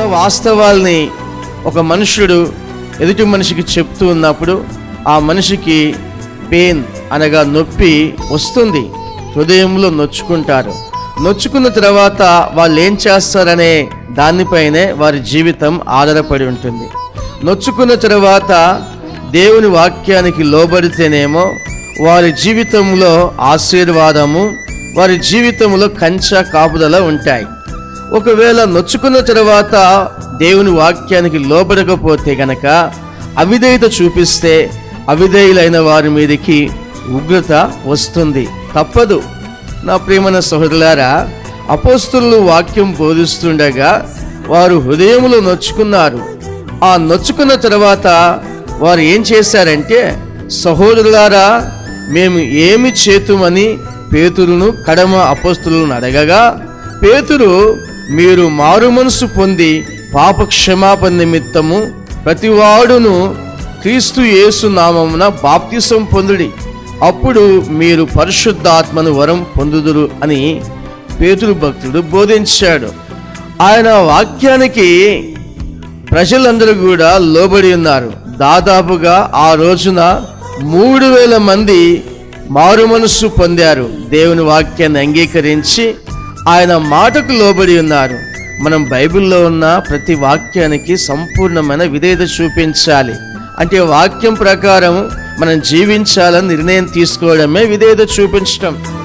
వాస్తవాల్ని ఒక మనుషుడు ఎదుటి మనిషికి చెప్తూ ఉన్నప్పుడు ఆ మనిషికి పెయిన్ అనగా నొప్పి వస్తుంది. హృదయంలో నొచ్చుకుంటారు. నొచ్చుకున్న తర్వాత వాళ్ళు ఏం చేస్తారనే దానిపైనే వారి జీవితం ఆధారపడి ఉంటుంది. నొచ్చుకున్న తర్వాత దేవుని వాక్యానికి లోబడితేనేమో వారి జీవితంలో ఆశీర్వాదము వారి జీవితంలో కంచ కాపుదల ఉంటాయి. ఒకవేళ నొచ్చుకున్న తర్వాత దేవుని వాక్యానికి లోబడకపోతే గనక అవిధేయత చూపిస్తే అవిధేయులైన వారి మీదకి ఉగ్రత వస్తుంది. తప్పదు. నా ప్రియమైన సహోదరులారా అపోస్తులు వాక్యం బోధిస్తుండగా వారు హృదయములో నొచ్చుకున్నారు. ఆ నొచ్చుకున్న తర్వాత వారు ఏం చేశారంటే సహోదరులారా మేము ఏమి చేతుమని పేతురును కడమ అపోస్తులను అడగగా పేతురు మీరు మారు మనసు పొంది పాప క్షమాపణ నిమిత్తము ప్రతివాడును క్రీస్తు యేసు నామమున బాప్తిసం పొందుడి. అప్పుడు మీరు పరిశుద్ధాత్మను వరం పొందుదురు అని పేతురు భక్తుడు బోధించాడు. ఆయన వాక్యానికి ప్రజలందరూ కూడా లోబడి ఉన్నారు. దాదాపుగా ఆ రోజున మూడు వేల మంది మారు మనస్సు పొందారు. దేవుని వాక్యాన్ని అంగీకరించి ఆయన మాటకు లోబడి ఉన్నారు. మనం బైబిల్లో ఉన్న ప్రతి వాక్యానికి సంపూర్ణమైన విధేయత చూపించాలి. అంటే వాక్యం ప్రకారం మనం జీవించాలని నిర్ణయం తీసుకోవడమే విధేయత చూపించటం.